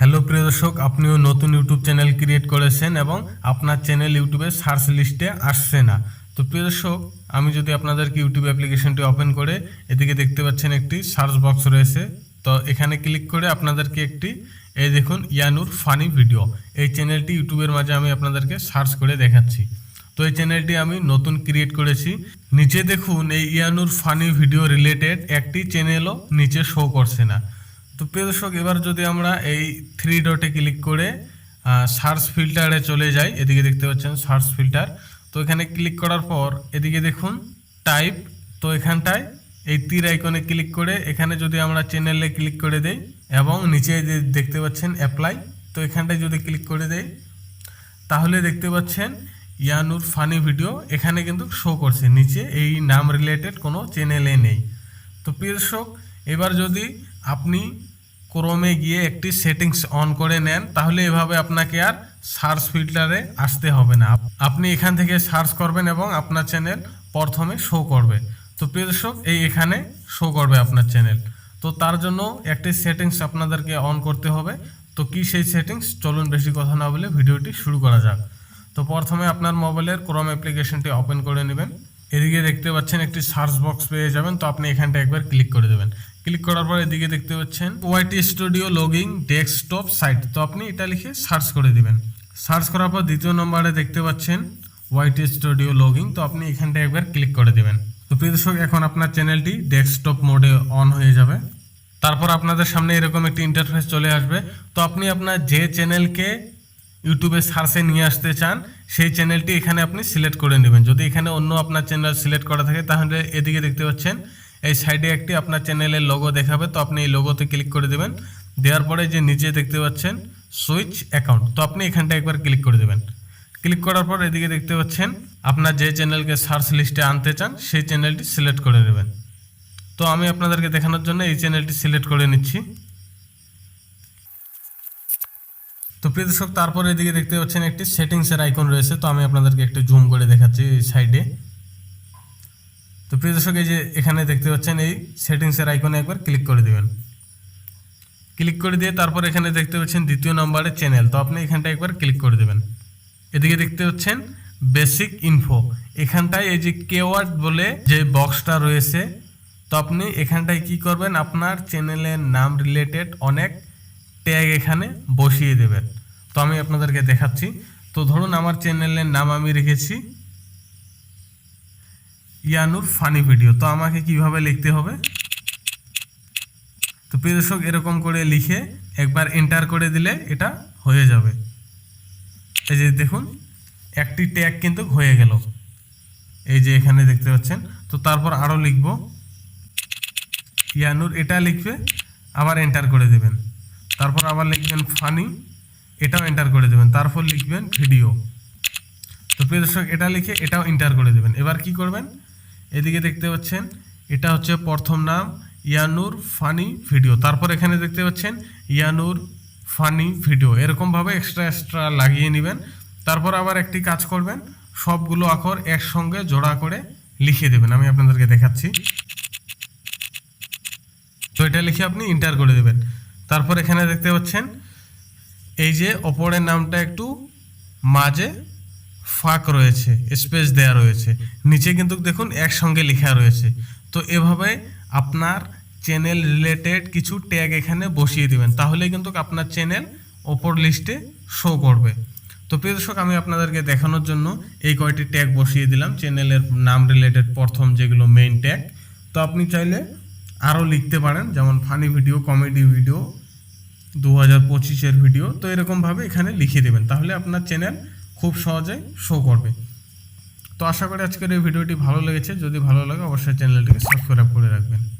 Hello প্রিয় দর্শক, আপনিও নতুন ইউটিউব চ্যানেল ক্রিয়েট করেছেন এবং আপনার চ্যানেল ইউটিউবে সার্চ লিস্টে আসছে না। তো প্রিয় দর্শক, আমি যদি আপনাদেরকে ইউটিউব অ্যাপ্লিকেশনটি ওপেন করে, এদিকে দেখতে পাচ্ছেন একটি সার্চ বক্স রয়েছে। তো এখানে ক্লিক করে আপনাদেরকে একটি, এই দেখুন, ইয়ানুর ফানি ভিডিও। এই চ্যানেলটি ইউটিউবের মাঝে আমি আপনাদেরকে সার্চ করে দেখাচ্ছি। তো এই চ্যানেলটি আমি নতুন ক্রিয়েট করেছি। নিচে দেখুন, এই ইয়ানুর ফানি ভিডিও রিলেটেড একটি চ্যানেলও নিচে শো করছে না। তো প্রিয় দর্শক, এবার যদি আমরা এই থ্রি ডটে ক্লিক করে সার্চ ফিল্টারে চলে যাই, এদিকে দেখতে পাচ্ছেন সার্চ ফিল্টার তো এখানে ক্লিক করার পর, এদিকে দেখুন টাইপ তো এখানটায় এই তীর আইকনে ক্লিক করে, এখানে যদি আমরা চ্যানেলে ক্লিক করে দেই এবং নিচে যে দেখতে পাচ্ছেন অ্যাপ্লাই তো এখানটায় যদি ক্লিক করে দেই, তাহলে দেখতে পাচ্ছেন ইয়ানুর ফানি ভিডিও এখানে কিন্তু শো করছে। নিচে এই নাম রিলেটেড কোনো চ্যানেলে নেই। তো প্রিয় দর্শক, এবার যদি আপনি ক্রোমে গিয়ে একটি সেটিংস অন করে নেন, তাহলে এভাবে আপনাকে আর সার্চ ফিল্টারে আসতে হবে না। আপ- আপনি এখান থেকে সার্চ করবেন এবং আপনার চ্যানেল প্রথমে শো করবে। তো প্রিয় দর্শক, এই এখানে শো করবে আপনার চ্যানেল। তো তার জন্য একটি সেটিংস আপনাদেরকে অন করতে হবে। তো কি সেই সেটিংস? চলুন বেশি কথা না বলে ভিডিওটি শুরু করা যাক। তো প্রথমে আপনার মোবাইলের ক্রোম অ্যাপ্লিকেশনটি ওপেন করে নেবেন। এদিকে দেখতে পাচ্ছেন একটি সার্চ বক্স পেয়ে যাবেন। তো আপনি এখানটা একবার ক্লিক করে দেবেন। ক্লিক করার পর এদিকে দেখতে পাচ্ছেন YT studio logging desktop site. তো আপনি এটা লিখে সার্চ করে দিবেন। সার্চ করার পর দ্বিতীয় নম্বরে দেখতে পাচ্ছেন ওয়াইটি স্টুডিও লগিং তো আপনি এখানটা একবার ক্লিক করে দিবেন। তো প্রিয় দর্শক, এখন আপনার চ্যানেলটি ডেস্কটপ মোডে অন হয়ে যাবে। তারপর আপনাদের সামনে এরকম একটি ইন্টারফেস চলে আসবে। তো আপনি আপনার যে চ্যানেলকে ইউটিউবে সার্চে নিয়ে আসতে চান, সেই চ্যানেলটি এখানে আপনি সিলেক্ট করে নেবেন। যদি এখানে অন্য আপনার চ্যানেল সিলেক্ট করা থাকে, তাহলে এদিকে দেখতে পাচ্ছেন এই সাইডে একটি আপনার চ্যানেলের লোগো দেখাবে, তো আপনি এই লোগোতে ক্লিক করে দেবেন। দেওয়ার পরে যে নিচে দেখতে পাচ্ছেন সুইচ অ্যাকাউন্ট তো আপনি এখানটা একবার ক্লিক করে দেবেন। ক্লিক করার পর এদিকে দেখতে পাচ্ছেন, আপনার যে চ্যানেলকে সার্চ লিস্টে আনতে চান, সেই চ্যানেলটি সিলেক্ট করে দেবেন। তো আমি আপনাদেরকে দেখানোর জন্য এই চ্যানেলটি সিলেক্ট করে নিচ্ছি। তো প্রিয় দর্শক, তারপরে এদিকে দেখতে পাচ্ছেন একটি সেটিংসের আইকন রয়েছে, তো আমি আপনাদেরকে একটু জুম করে দেখাচ্ছি এই সাইডে তো প্রিয় দর্শক, এই যে এখানে দেখতে পাচ্ছেন, এই সেটিংসের আইকনে একবার ক্লিক করে দিবেন। ক্লিক করে দিয়ে তারপর এখানে দেখতে পাচ্ছেন দ্বিতীয় নম্বরে চ্যানেল তো আপনি এখানটা একবার ক্লিক করে দেবেন। এদিকে দেখতে পাচ্ছেন বেসিক ইনফো এখানটায় এই যে কেওয়ার্ড বলে যে বক্সটা রয়েছে, তো আপনি এখানটায় কি করবেন? আপনার চ্যানেলের নাম রিলেটেড অনেক ট্যাগ এখানে বসিয়ে দেবেন। তো আমি আপনাদেরকে দেখাচ্ছি। তো ধরুন আমার চ্যানেলের নাম আমি রেখেছি। ইয়ানুর ফানি ভিডিও, তো আমাকে কীভাবে লিখতে হবে? তো প্রিয় দর্শক, এরকম করে লিখে একবার এন্টার করে দিলে এটা হয়ে যাবে। এই যে দেখুন, একটি ট্যাগ কিন্তু হয়ে গেল। এই যে এখানে দেখতে পাচ্ছেন, তো তারপর আরও লিখব। ইয়ানুর এটা লিখবে, আবার এন্টার করে দেবেন। তারপর আবার লিখবেন ফানি, এটাও এন্টার করে দেবেন। তারপর লিখবেন ভিডিও। তো প্রিয় দর্শক, এটা লিখে এটাও এন্টার করে দেবেন। এবার কি করবেন? এদিকে দেখতে পাচ্ছেন, এটা হচ্ছে প্রথম নাম, ইয়ানুর ফানি ভিডিও। তারপর এখানে দেখতে পাচ্ছেন, ইয়ানুর ফানি ভিডিও। এরকমভাবে এক্সট্রা এক্সট্রা লাগিয়ে নেবেন। তারপর আবার একটি কাজ করবেন, সবগুলো আখর একসঙ্গে জোড়া করে লিখে দেবেন। আমি আপনাদেরকে দেখাচ্ছি। তো এটা লিখে আপনি ইন্টার করে দেবেন। তারপর এখানে দেখতে পাচ্ছেন, এই যে ওপরের নামটা একটু মাঝে ফাঁক রয়েছে স্পেস দেয়া রয়েছে। নিচে কিন্তু দেখুন একসঙ্গে লেখা রয়েছে। তো এভাবে আপনার চ্যানেল রিলেটেড কিছু ট্যাগ এখানে বসিয়ে দিবেন। তাহলে কিন্তু আপনার চ্যানেল ওপর লিস্টে শো করবে। তো প্রিয় দর্শক, আমি আপনাদেরকে দেখানোর জন্য এই কয়টি ট্যাগ বসিয়ে দিলাম। চ্যানেলের নাম রিলেটেড প্রথম যেগুলো মেইন ট্যাগ তো আপনি চাইলে আরও লিখতে পারেন, যেমন ফানি ভিডিও কমেডি ভিডিও দু হাজার পঁচিশের ভিডিও তো এরকমভাবে এখানে লিখে দেবেন। তাহলে আপনার চ্যানেল খুব সহজে শো করবে। তো আশা করি আজকের এই ভিডিওটি ভালো লেগেছে। যদি ভালো লাগে, অবশ্যই চ্যানেলটিকে সাবস্ক্রাইব করে রাখবেন।